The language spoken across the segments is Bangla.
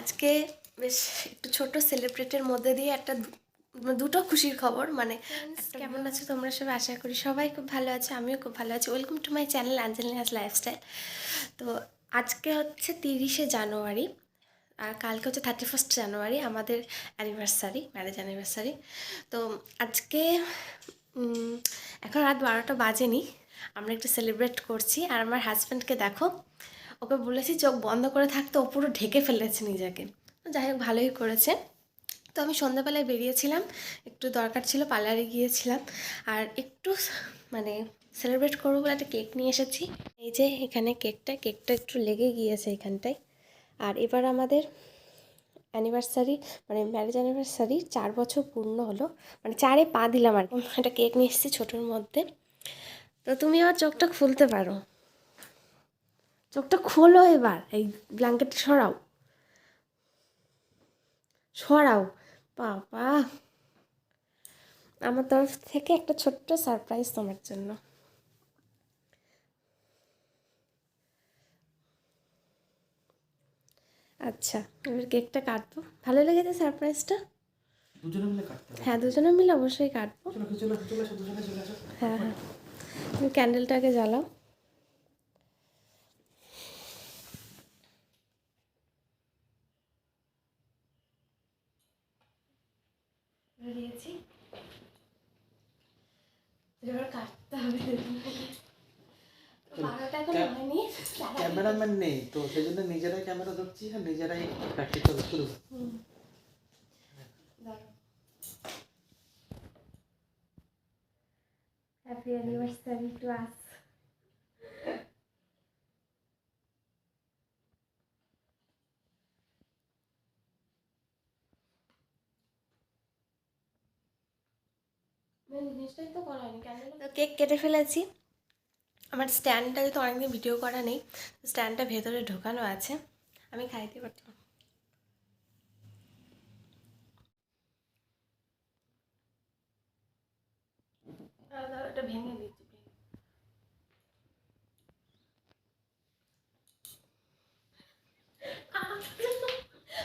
আজকে বেশ একটু ছোট সেলিব্রেটের মধ্যে দিয়ে একটা দু- দুটো খুশির খবর। মানে কেমন আছো? তোমরা সবাই? আশা করি সবাই খুব ভালো আছে আমিও খুব ভালো আছি। Welcome to my channel Angelina's lifestyle তো আজকে হচ্ছে তিরিশে জানুয়ারি আর কালকে হচ্ছে থার্টি ফার্স্ট জানুয়ারি আমাদের অ্যানিভার্সারি ম্যারেজ অ্যানিভার্সারি তো আজকে এখন রাত বারোটা বাজেনি আমরা একটু সেলিব্রেট করছি। আর আমার হাজব্যান্ডকে দেখো ওকে বলেছি চোখ বন্ধ করে থাকতে ও পুরো ঢেকে ফেলেছে নিজেকে। যাই হোক, ভালোই করেছে। তো আমি সন্ধ্যাবেলায় বেরিয়েছিলাম, একটু দরকার ছিল, পার্লারে গিয়েছিলাম। আর একটু মানে সেলিব্রেট করব বলে একটা কেক নিয়ে এসেছি। এই যে এখানে কেকটা কেকটা একটু লেগে গিয়েছে এখানটায়। আর এবার আমাদের অ্যানিভার্সারি মানে ম্যারেজ অ্যানিভার্সারি চার বছর পূর্ণ হলো। মানে চারে পা দিলাম আর একটা কেক নিয়ে এসেছি ছোটোর মধ্যে। তো তুমি আমার চোখটা খুলতে পারো। চোখটা খোলো এবার এই ব্ল্যাঙ্কেট সরাও। সরাও বাবা। আমার তরফ থেকে একটা ছোট্ট সারপ্রাইজ তোমার জন্য। আচ্ছা এবার কেকটা কাটবো। ভালো লেগেছে সারপ্রাইজটা দুজনে মিলে কাটতে হ্যাঁ দুজনে মিলে অবশ্যই কাটবো। হ্যাঁ হ্যাঁ। তুমি ক্যান্ডেলটাকে জ্বালাও। দিয়েছি এবার কাটতে হবে। ক্যামেরাম্যান নেই তো সেই জন্য নিজেরাই ক্যামেরা ধরছি আর নিজেরাই প্র্যাকটিস হবে শুরু হ্যাপি অ্যানিভার্সারি টু আস তো কেক কেটে ফেলেছি। আমার স্ট্যান্ডটা যেহেতু অনেকদিন ভিডিও করা নেই স্ট্যান্ডটা ভেতরে ঢোকানো আছে। আমি খাইতে পারতাম। এটা ভেঙে দিচ্ছি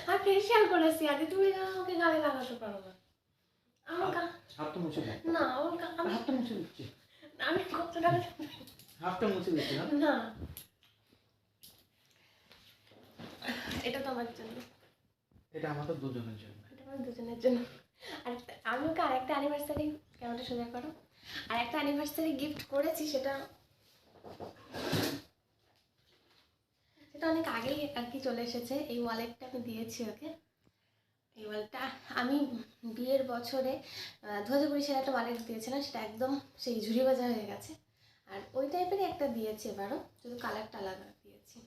আর ফেসিয়াল করেছি আগে তুমি আমাকে গালে লাগাতে পারো না। হাতটা মুছে না আমার আমি হাতটা মুছে দিচ্ছি। আমি কত টাকা হাতটা মুছে দিচ্ছি না? এটা তো আমার জন্য। এটা আমাদের দুজনের জন্য। এটা আমার দুজনের জন্য। আর আমি ওকে আরেকটা অ্যানিভার্সারি সোজা করো? আর একটা অ্যানিভার্সারি গিফট করেছি সেটা সেটা অনেক আগেই আর কি চলে এসেছে। এই ওয়ালেটটা আমি দিয়েছি ওকে। ওয়ালেটটা আমি বিয়ের বছরে দু হাজার কুড়ি সালে একটা ওয়ালেট দিয়েছিলাম সেটা একদম সেই ঝুড়ি বাজা হয়ে গেছে। আর ওই টাইপেরই একটা দিয়েছি এবারও শুধু কালারটা আলাদা দিয়েছি।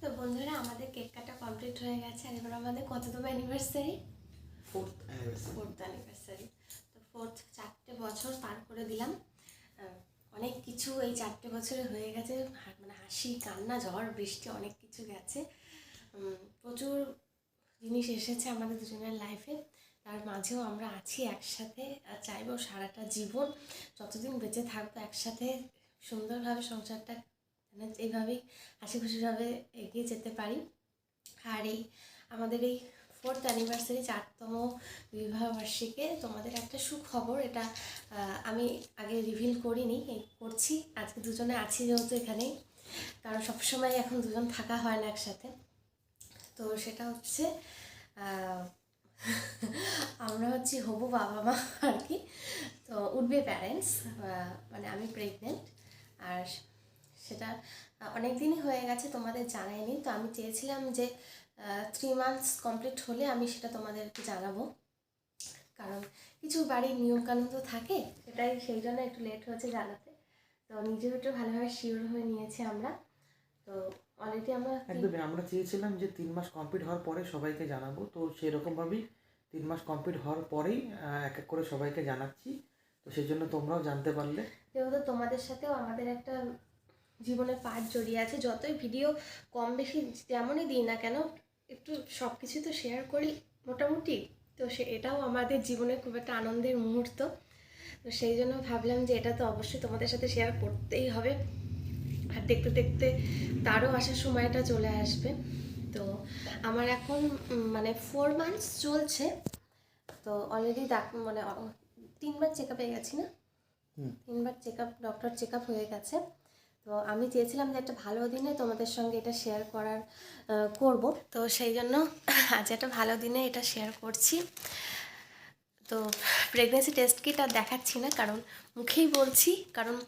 তো বন্ধুরা আমাদের কেক কাটা কমপ্লিট হয়ে গেছে আর এবার আমাদের কততম anniversary fourth anniversary fourth anniversary তো ফোর্থ চারটে বছর পার করে দিলাম। অনেক কিছু এই চারটে বছরে হয়ে গেছে মানে হাসি কান্না ঝড় বৃষ্টি অনেক কিছু গেছে। প্রচুর জিনিস এসেছে আমাদের দুজনের লাইফে তার মাঝেও আমরা আছি একসাথে, আর চাইব সারাটা জীবন যতদিন বেঁচে থাকব একসাথে সুন্দরভাবে সংসারটা মানে এইভাবেই হাসি খুশিভাবে এগিয়ে যেতে পারি। আর এই আমাদের এই ফোর্থ অ্যানিভার্সারি চারতম বিবাহবার্ষিকে তোমাদের একটা সুখবর, এটা আমি আগে রিভিল করিনি করছি। আজকে দুজনে আছি যেহেতু এখানেই, কারণ সবসময় এখন দুজন থাকা হয় না একসাথে। তো সেটা হচ্ছে আমরা হচ্ছি হবু বাবা মা আর কি। তো উঠবে প্যারেন্টস মানে আমি প্রেগনেন্ট। আর সেটা অনেক দিনই হয়ে গেছে, তোমাদের জানাইনি তো আমি চেয়েছিলাম যে থ্রি মান্থস কমপ্লিট হলে আমি সেটা তোমাদেরকে জানাব। কারণ কিছু বাড়ির নিয়মকানুন তো থাকে, সেটাই সেই জন্য একটু লেট হয়েছে জানাতে। তো নিজেও একটু ভালোভাবে শিওর হয়ে নিয়েছি আমরা। তো অলরেডি আমরা একদমই আমরা চেয়েছিলাম যে তিন মাস কমপ্লিট হওয়ার পরে সবাইকে জানাব। তো সেরকমভাবেই তিন মাস কমপ্লিট হওয়ার পরেই এক এক করে সবাইকে জানাচ্ছি। তো সেই জন্য তোমরাও জানতে পারলে। যেহেতু তোমাদের সাথেও আমাদের একটা জীবনের পাঠ জড়িয়ে আছে যতই ভিডিও কম বেশি যেমনই দিই না কেন একটু সব কিছু তো শেয়ার করি মোটামুটি। তো সে এটাও আমাদের জীবনে খুব একটা আনন্দের মুহূর্ত। তো সেই জন্য ভাবলাম যে এটা তো অবশ্যই তোমাদের সাথে শেয়ার করতেই হবে। আর দেখতে দেখতে তারও আসার সময়টা চলে আসবে। তো আমার এখন মানে ফোর মান্থস চলছে। তো অলরেডি ডাক মানে তিনবার চেক আপ আপে গেছি না? তিনবার check up doctor check up হয়ে গেছে। তো আমি চেয়েছিলাম যে একটা ভালো দিনে তোমাদের সঙ্গে এটা শেয়ার করার করব। তো সেই জন্য আজ একটা ভালো দিনে এটা শেয়ার করছি। তো প্রেগনেন্সি টেস্ট কিট আর দেখাচ্ছি না, কারণ মুখেই বলছি, কারণ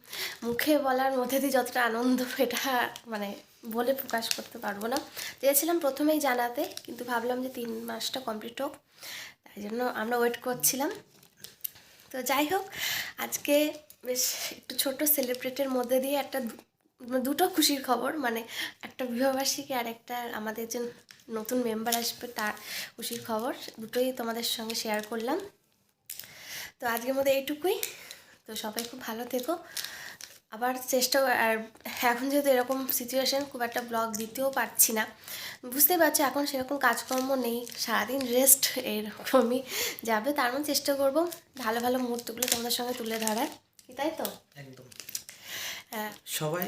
মুখে বলার মধ্যে দিয়ে যতটা আনন্দ এটা মানে বলে প্রকাশ করতে পারব না। চেয়েছিলাম প্রথমেই জানাতে, কিন্তু ভাবলাম যে তিন মাসটা কমপ্লিট হোক, তাই জন্য আমরা ওয়েট করছিলাম। তো যাই হোক, আজকে বেশ একটু ছোট সেলিব্রেটের মধ্যে দিয়ে একটা দু- দুটো খুশির খবর মানে একটা বিবাহবার্ষিকী আর একটা আমাদের যে নতুন মেম্বার আসবে তার খুশির খবর, দুটোই তোমাদের সঙ্গে শেয়ার করলাম। তো আজকের মধ্যে এইটুকুই। তো সবাই খুব ভালো থেকো। আবার চেষ্টা আর এখন যেহেতু এরকম সিচুয়েশন খুব একটা ব্লগ দিতেও পারছি না। বুঝতেই পারছি এখন সেরকম কাজকর্ম নেই। সারাদিন রেস্ট এরকমই যাবে তার মধ্যে চেষ্টা করব ভালো ভালো মুহূর্তগুলো তোমাদের সঙ্গে তুলে ধরার। কি তাই তো? একদম। হ্যাঁ। সবাই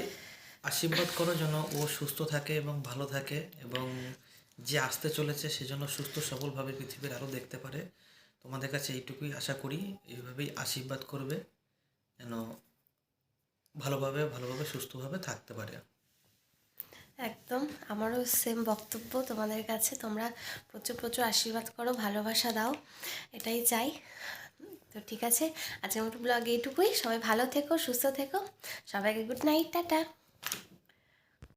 আশীর্বাদ করো যেন ও সুস্থ থাকে এবং ভালো থাকে এবং যে আসতে চলেছে সেজন্য সুস্থ সবলভাবে পৃথিবীর আরও দেখতে পারে। তোমাদের কাছে এইটুকুই আশা করি। এইভাবেই আশীর্বাদ করবে, যেন ভালোভাবে ভালোভাবে, সুস্থভাবে থাকতে পারে। একদম, আমারও সেম বক্তব্য তোমাদের কাছে। তোমরা প্রচুর প্রচুর আশীর্বাদ করো, ভালোবাসা দাও, এটাই চাই। তো ঠিক আছে, আজকের মতো ব্লগ এইটুকুই। সবাই ভালো থেকো, সুস্থ থেকো। সবাইকে গুড নাইট টাটা।